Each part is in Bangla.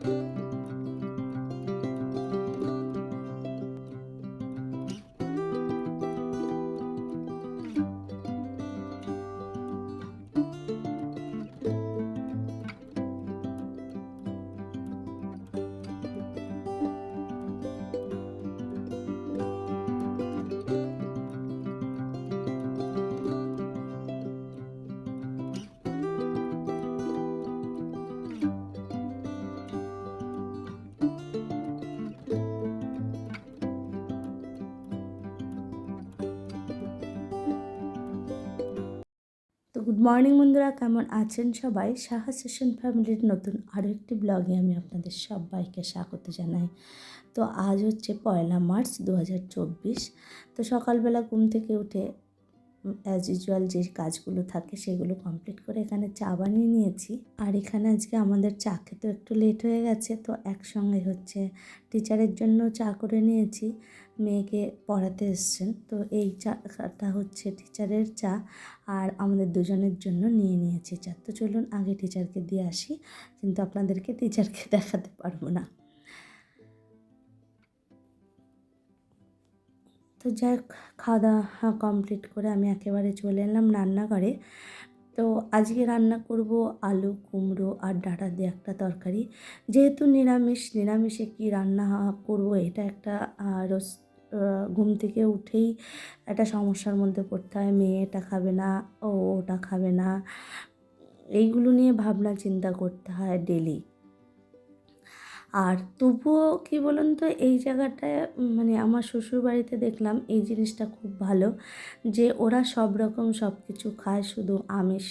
তো গুড মর্নিং বন্ধুরা, কেমন আছেন সবাই? সাহা সেশন ফ্যামিলির নতুন আরও একটি ব্লগে আমি আপনাদের সবাইকে স্বাগত জানাই। তো আজ হচ্ছে পয়লা মার্চ দু হাজার চব্বিশ। তো সকালবেলা ঘুম থেকে উঠে অ্যাজ ইউজুয়াল যে কাজগুলো থাকে সেগুলো কমপ্লিট করে এখানে চা বানিয়ে নিয়েছি। আর এখানে আজকে আমাদের চা খেতে একটু লেট হয়ে গেছে, তো একসঙ্গে হচ্ছে টিচারের জন্য চা করে নিয়েছি। মেয়েকে পড়াতে এসছেন, তো এই চাটা হচ্ছে টিচারের চা আর আমাদের দুজনের জন্য নিয়ে নিয়েছি চা। তো চলুন আগে টিচারকে দিয়ে আসি, কিন্তু আপনাদেরকে টিচারকে দেখাতে পারব না। তো যাই খাওয়া দাওয়া কমপ্লিট করে আমি একেবারে চলে এলাম রান্নাঘরে। তো আজকে রান্না করব আলু, কুমড়ো আর ডাঁটা দিয়ে একটা তরকারি। যেহেতু নিরামিষ, নিরামিষে কি রান্না করব এটা একটা রোজ ঘুম থেকে উঠেই একটা সমস্যার মধ্যে পড়তে হয়। মেয়ে এটা খাবে না, ও ওটা খাবে না। এইগুলো নিয়ে ভাবনা চিন্তা করতে হয় ডেলি আর তবুও কী বলুন তো, এই জায়গাটায় মানে আমার শ্বশুরবাড়িতে দেখলাম এই জিনিসটা খুব ভালো যে ওরা সব রকম সব কিছু খায় শুধু আমিষ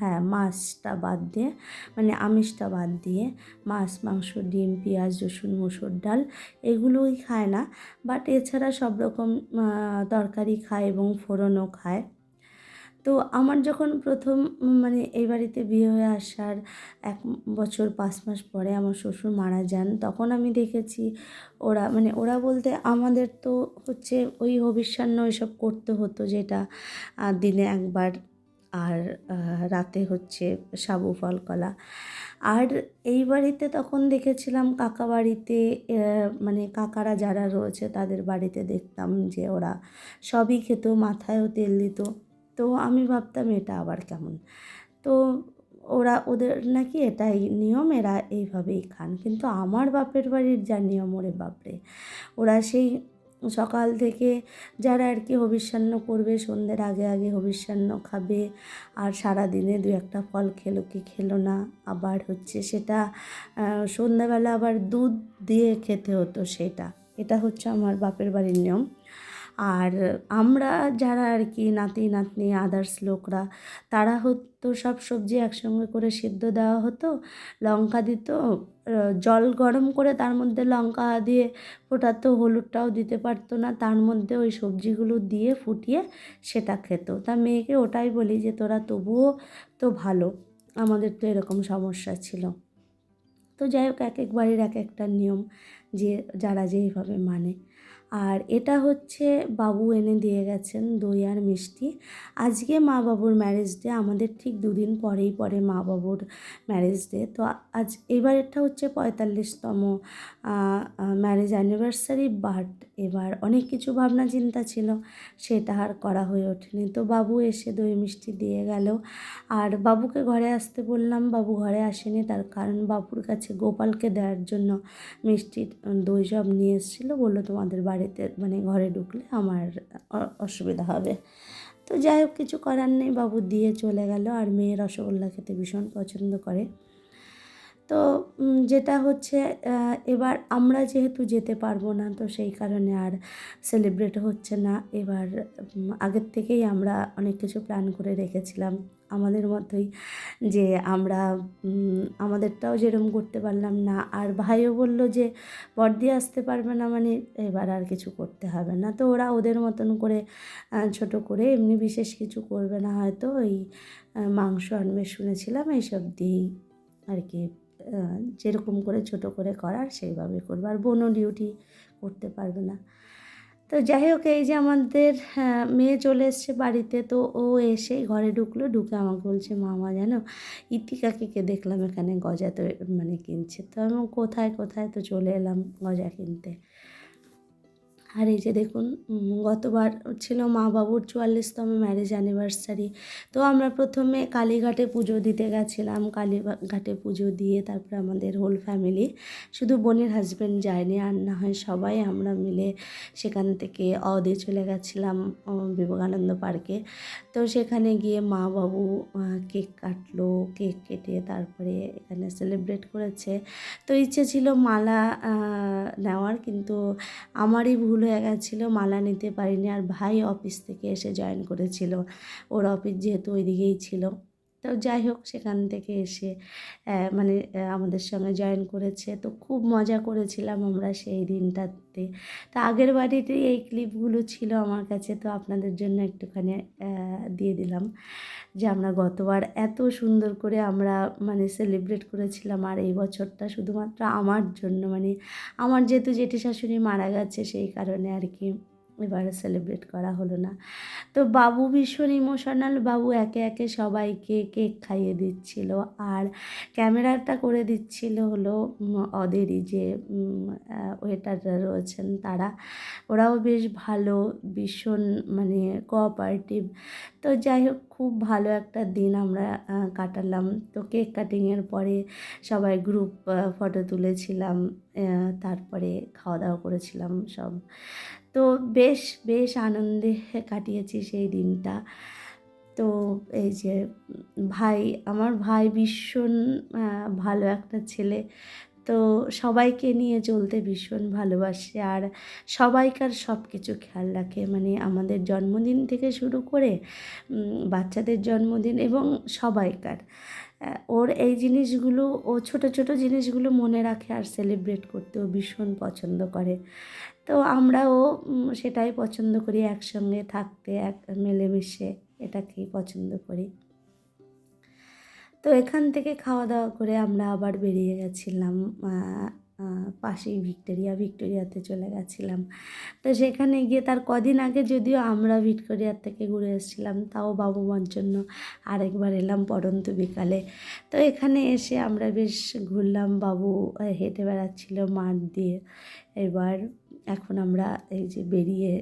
হ্যাঁ মাছটা বাদ দিয়ে মানে আমিষটা বাদ দিয়ে, মাছ, মাংস, ডিম, পেঁয়াজ, রসুন, মুসুর ডাল এগুলোই খায় না। বাট এছাড়া সব রকম তরকারি খায় এবং ফোড়নও খায়। তো আমার যখন প্রথম মানে এই বাড়িতে বিয়ে হয়ে আসার এক বছর পাঁচ মাস পরে আমার শ্বশুর মারা যান, তখন আমি দেখেছি ওরা মানে ওরা বলতে আমাদের তো হচ্ছে ওই হবিষ্যান্ন এসব করতে হতো যেটা দিনে একবার আর রাতে হচ্ছে সাবু ফল কলা আর এই বাড়িতে তখন দেখেছিলাম কাকা বাড়িতে মানে কাকারা যারা রয়েছে তাদের বাড়িতে দেখতাম যে ওরা সবই খেত, মাথায়ও তেল দিত। তো আমি ভাবতাম এটা আবার কেমন। তো ওরা ওদের নাকি এটাই নিয়ম, এরা এইভাবেই খান। কিন্তু আমার বাপের বাড়ির যা নিয়ম, ওরে বাপরে। ওরা সেই সকাল থেকে যারা আর কি হবিষ্যান্ন করবে, সন্ধ্যের আগে আগে হবিষ্যান্ন খাবে, আর সারা দিনে দু একটা ফল খেলো কি খেলো না, আবার হচ্ছে সেটা সন্ধ্যাবেলা আবার দুধ দিয়ে খেতে হতো সেটা। এটা হচ্ছে আমার বাপের বাড়ির নিয়ম। আর আমরা যারা আর কি নাতি, নাতনি আদার্স লোকরা, তারা হতো সব সবজি একসঙ্গে করে সিদ্ধ দেওয়া হতো, লঙ্কা দিত জল গরম করে তার মধ্যে লঙ্কা দিয়ে ফোটাতো, হলুদটাও দিতে পারতো না, তার মধ্যে ওই সবজিগুলো দিয়ে ফুটিয়ে সেটা খেত। তা মেয়েকে ওটাই বলি যে, তোরা তবুও তো ভালো, আমাদের তো এরকম সমস্যা ছিল। তো যাই হোক এক এক বাড়ির এক একটা নিয়ম যে, যারা যেইভাবে মানে। আর এটা হচ্ছে বাবু এনে দিয়ে গেছেন দই আর মিষ্টি। আজকে মা বাবুর ম্যারেজ ডে আমাদের ঠিক দুদিন পরেই পরে মা বাবুর ম্যারেজ ডে তো আজ এবার এটা হচ্ছে পঁয়তাল্লিশতম ম্যারেজ অ্যানিভার্সারি বাট এবার অনেক কিছু ভাবনা চিন্তা ছিল, সেটা আর করা হয়ে ওঠেনি। তো বাবু এসে দই মিষ্টি দিয়ে গেল। আর বাবুকে ঘরে আসতে বললাম, বাবু ঘরে আসেনি, তার কারণ বাবুর কাছে গোপালকে দেওয়ার জন্য মিষ্টির দই সব নিয়ে এসেছিল, বলল তোমাদের বাড়িতে মানে ঘরে ঢুকলে আমার অসুবিধা হবে। তো যাই হোক, কিছু করার নেই। বাবু দিয়ে চলে গেল। আর মেয়ে রসগোল্লা খেতে ভীষণ পছন্দ করে। তো যেটা হচ্ছে এবার আমরা যেহেতু যেতে পারব না, তো সেই কারণে আর সেলিব্রেট হচ্ছে না। এবার আগের থেকেই আমরা অনেক কিছু প্ল্যান করে রেখেছিলাম আমাদের মতোই যে আমরা আমাদেরটাও যেরকম করতে পারলাম না। আর ভাইও বলল যে, বর্দি আসতে পারবে না মানে এবার আর কিছু করতে হবে না। তো ওরা ওদের মতন করে ছোট করে এমনি বিশেষ কিছু করবে না। হয়তো ওই মাংস আনবে শুনেছিলাম, এইসব দিয়েই আর কি। যেরকম করে ছোট করে করার সেইভাবে করবে। আর বোনও ডিউটি করতে পারবে না। তো যাই হোক, এই যে আমাদের মেয়ে চলে এসছে বাড়িতে, তো ও এসে ঘরে ঢুকলো, ঢুকে আমাকে বলছে, মামা, জানো ইতিকাকে দেখলাম এখানে গজা তো মানে কিনছে। তো আমি কোথায় কোথায়? তো চলে এলাম গজা কিনতে। আর এই যে দেখুন গতবার ছিল মা বাবুর চুয়াল্লিশতম ম্যারেজ অ্যানিভার্সারি তো আমরা প্রথমে কালীঘাটে পুজো দিতে গেছিলাম। কালীঘাটে পুজো দিয়ে তারপরে আমাদের হোল ফ্যামিলি শুধু বোনের হাজব্যান্ড যায়নি আর না হয় সবাই আমরা মিলে সেখান থেকে অদে চলে গেছিলাম বিবেকানন্দ পার্কে তো সেখানে গিয়ে মা বাবু কেক কাটলো কেক কেটে তারপরে এখানে সেলিব্রেট করেছে। তো ইচ্ছে ছিল মালা নেওয়ার, কিন্তু আমারই ভুল হয়ে গেছিল, মালা নিতে পারিনি আর ভাই অফিস থেকে এসে জয়েন করেছিল। ওর অফিস যেহেতু ওইদিকেই ছিল। তো যাই হোক, সেখান থেকে এসে মানে আমাদের সঙ্গে জয়েন করেছে। তো খুব মজা করেছিলাম আমরা সেই দিনটাতে। তো আগের বাড়িতে এই ক্লিপগুলো ছিল আমার কাছে। তো আপনাদের জন্য একটুখানি দিয়ে দিলাম যে আমরা গতবার এত সুন্দর করে আমরা মানে সেলিব্রেট করেছিলাম। আর এই বছরটা শুধুমাত্র আমার জন্য মানে আমার যেহেতু জেঠি শাশুড়ি মারা গেছে সেই কারণে আর কি। এবারে সেলিব্রেট করা হলো না। তো বাবু ভীষণ ইমোশনাল বাবু একে একে সবাইকে কেক খাইয়ে দিচ্ছিল আর ক্যামেরাটা করে দিচ্ছিল হলো উম, ওদেরই যে ওয়েটাররা রয়েছেন তারা। ওরাও বেশ ভালো ভীষণ মানে কোঅপারেটিভ তো যাই হোক খুব ভালো একটা দিন আমরা কাটালাম। তো কেক কাটিংয়ের পরে সবাই গ্রুপ ফটো তুলেছিলাম তারপরে খাওয়া দাওয়া করেছিলাম সব। তো বেশ বেশ আনন্দে কাটিয়েছি সেই দিনটা। তো এই যে, ভাই, আমার ভাই ভীষণ ভালো একটা ছেলে। তো সবাইকে নিয়ে চলতে ভীষণ ভালোবাসে আর সবাইকার সব কিছু খেয়াল রাখে। মানে আমাদের জন্মদিন থেকে শুরু করে বাচ্চাদের জন্মদিন এবং সবাইকার। ওর এই জিনিসগুলো, ও ছোট ছোট জিনিসগুলো মনে রাখে আর সেলিব্রেট করতেও ভীষণ পছন্দ করে। তো আমরাও সেটাই পছন্দ করি একসঙ্গে থাকতে, এক, মিলেমিশে এটাকেই পছন্দ করি। তো এখান থেকে খাওয়া দাওয়া করে আমরা আবার বেরিয়ে গেছিলাম পাশেই ভিক্টোরিয়া, ভিক্টোরিয়াতে চলে গেছিলাম। তো সেখানে গিয়ে তার কদিন আগে যদিও আমরা ভিক্টোরিয়ার থেকে ঘুরে এসেছিলাম, তাও বাবু মার জন্য আরেকবার এলাম পড়ন্ত বিকালে। তো এখানে এসে আমরা বেশ ঘুরলাম, বাবু হেঁটে বেড়াচ্ছিল মাঠ দিয়ে। এবার এখন আমরা এই যে বেরিয়ে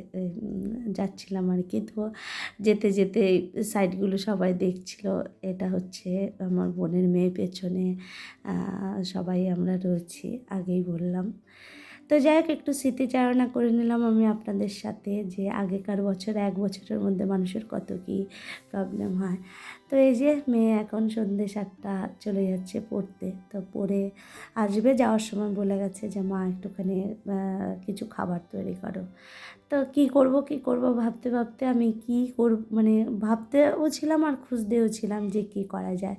যাচ্ছিলাম আর কি। তো যেতে যেতে সাইডগুলো সবাই দেখছিল। এটা হচ্ছে আমার বোনের মেয়ে পেছনে সবাই আমরা রয়েছি, আগেই বললাম। তো যাই হোক, একটু স্মৃতিচারণা করে নিলাম আমি আপনাদের সাথে যে আগেকার বছর, এক বছরের মধ্যে মানুষের কত কী প্রবলেম হয়। তো এই যে মেয়ে এখন সন্ধ্যে সাতটা চলে যাচ্ছে পড়তে। তো পড়ে আসবে, যাওয়ার সময় বলে গেছে যে, মা, একটুখানি কিছু খাবার তৈরি করো। তো কি করব কি করব ভাবতে ভাবতে আমি কি করব মানে ভাবতেও ছিলাম আর খুঁজতেও ছিলাম যে কি করা যায়।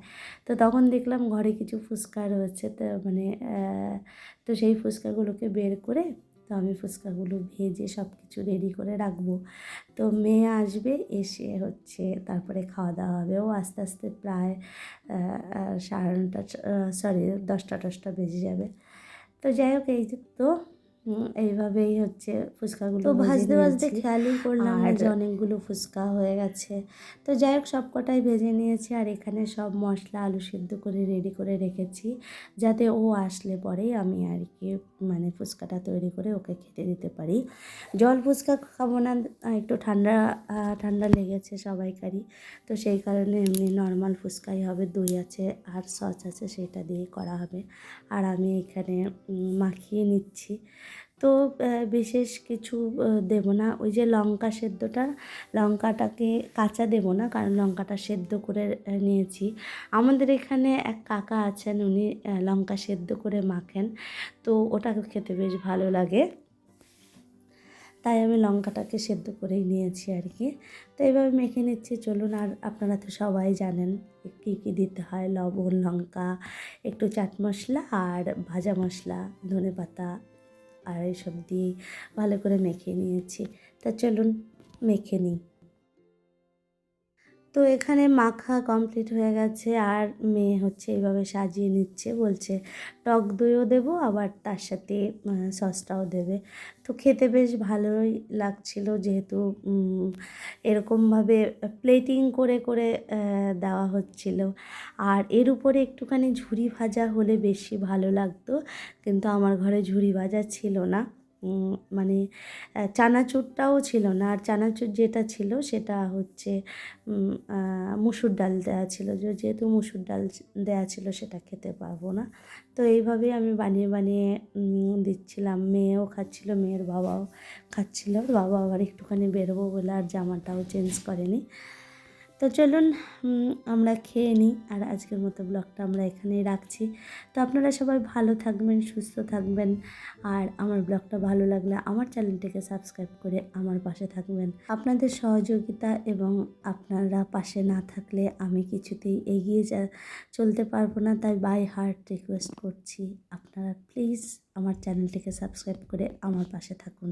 তো তখন দেখলাম ঘরে কিছু ফুচকা রয়েছে, তো মানে তো সেই ফুচকাগুলোকে বের করে তো আমি ফুচকাগুলো ভেজে সব কিছু রেডি করে রাখব। তো মেয়ে আসবে, এসে হচ্ছে তারপরে খাওয়া দাওয়া হবে। ও আস্তে আস্তে প্রায় সাড়ে নটা সরি দশটা টশটা বেজে যাবে। তো যাই হোক, এই তো এইভাবেই হচ্ছে ফুচকাগুলো তো ভাজতে ভাজতে খেয়ালই করলাম আর যে অনেকগুলো ফুচকা হয়ে গেছে। তো যাই হোক সব কটাই ভেজে নিয়েছি আর এখানে সব মশলা আলু সিদ্ধ করে রেডি করে রেখেছি। যাতে ও আসলে পরেই আমি আর কি মানে ফুচকাটা তৈরি করে ওকে খেতে দিতে পারি। জল ফুচকা খাব না একটু ঠান্ডা ঠান্ডা লেগেছে সবাইকারই। তো সেই কারণে এমনি নর্মাল ফুচকাই হবে দই আছে আর সস আছে সেটা দিয়ে করা হবে। আর আমি এখানে মাখিয়ে নিচ্ছি। তো বিশেষ কিছু দেবো না। ওই যে লঙ্কা সেদ্ধটা, লঙ্কাটাকে কাঁচা দেবো না, কারণ লঙ্কাটা সেদ্ধ করে নিয়েছি। আমাদের এখানে এক কাকা আছেন, উনি লঙ্কা সেদ্ধ করে মাখেন। তো ওটাকে খেতে বেশ ভালো লাগে। তাই আমি লঙ্কাটাকে সেদ্ধ করেই নিয়েছি আর কি। তো এইভাবে মেখে নিচ্ছি। চলুন আর আপনারা তো সবাই জানেন কী কী দিতে হয়। লবণ, লঙ্কা, একটু চাট মশলা আর ভাজা মশলা ধনে পাতা আর এইসব দিয়ে ভালো করে মেখে নিয়েছি। তা চলুন মেখে নিই। তো এখানে মাখা কমপ্লিট হয়ে গেছে আর মেয়ে হচ্ছে এইভাবে সাজিয়ে নিচ্ছে, বলছে, টক দইও দেবো, আবার তার সাথে সসটাও দেবে। তো খেতে বেশ ভালোই লাগছিল যেহেতু এরকমভাবে প্লেটিং করে করে দেওয়া হচ্ছিল। আর এর উপরে একটুখানি ঝুরি ভাজা হলে বেশি ভালো লাগতো, কিন্তু আমার ঘরে ঝুরি ভাজা ছিল না। মানে চানাচুরটাও ছিল না। আর চানাচুর যেটা ছিল সেটা হচ্ছে মুসুর ডাল দেওয়া ছিল। যেহেতু মুসুর ডাল দেওয়া ছিল সেটা খেতে পারব না। তো এইভাবেই আমি বানিয়ে বানিয়ে দিচ্ছিলাম। মেয়েও খাচ্ছিল, মেয়ের বাবাও খাচ্ছিল। বাবা আবার একটুখানি বেরোবো বলে আর জামাটাও চেঞ্জ করেনি। তো চলুন আমরা খেয়ে নিই আর আজকের মতো ব্লগটা আমরা এখানেই রাখছি। তো আপনারা সবাই ভালো থাকবেন, সুস্থ থাকবেন আর আমার ব্লগটা ভালো লাগলে আমার চ্যানেলটিকে সাবস্ক্রাইব করে আমার পাশে থাকবেন। আপনাদের সহযোগিতা এবং আপনারা পাশে না থাকলে আমি কিছুতেই এগিয়ে যা, চলতে পারব না। তাই বাই হার্ট রিকোয়েস্ট করছি, আপনারা প্লিজ আমার চ্যানেলটিকে সাবস্ক্রাইব করে আমার পাশে থাকুন।